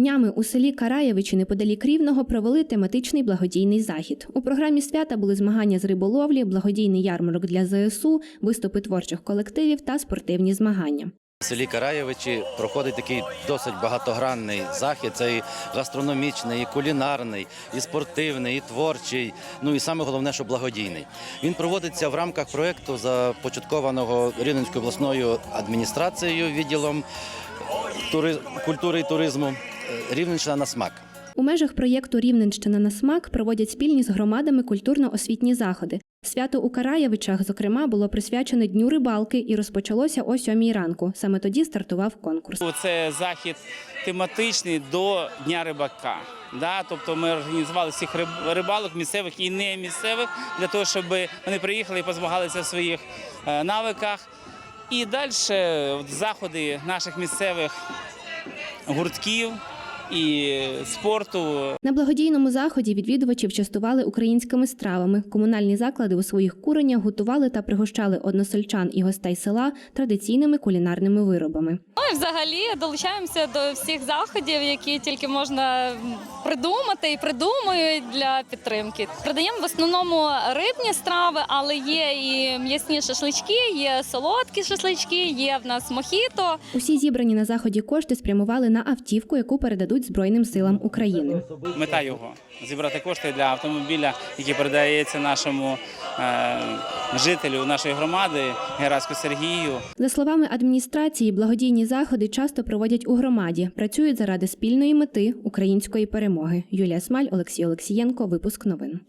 Днями у селі Караєвичі неподалік Рівного провели тематичний благодійний захід. У програмі свята були змагання з риболовлі, благодійний ярмарок для ЗСУ, виступи творчих колективів та спортивні змагання. В селі Караєвичі проходить такий досить багатогранний захід. Це і гастрономічний, і кулінарний, і спортивний, і творчий. Ну і саме головне, що благодійний. Він проводиться в рамках проєкту, започаткованого Рівненською обласною адміністрацією, відділом тури- культури і туризму Рівненщина на смак. У межах проєкту Рівненщина на смак проводять спільні з громадами культурно-освітні заходи. Свято у Караєвичах, зокрема, було присвячене дню рибалки і розпочалося о сьомій ранку. Саме тоді стартував конкурс. Це захід тематичний до Дня рибака. Да? Тобто ми організували всіх риб- рибалок місцевих і не місцевих для того, щоб вони приїхали і позмагалися в своїх е, навиках. І далі заходи наших місцевих гуртків і спорту На благодійному заході відвідувачів частували українськими стравами. Комунальні заклади у своїх куреннях готували та пригощали односельчан і гостей села традиційними кулінарними виробами. І взагалі долучаємося до всіх заходів, які тільки можна придумати і придумують для підтримки. Продаємо в основному рибні страви, але є і м'ясні шашлички, є солодкі шашлички, є в нас мохіто. Усі зібрані на заході кошти спрямували на автівку, яку передадуть Збройним силам України. мета його зібрати кошти для автомобіля, який передається нашому е, жителю нашої громади Гераску Сергію. За словами адміністрації, благодійні заходи часто проводять у громаді, працюють заради спільної мети української перемоги. Юлія Смаль, Олексій Олексієнко. Випуск новин.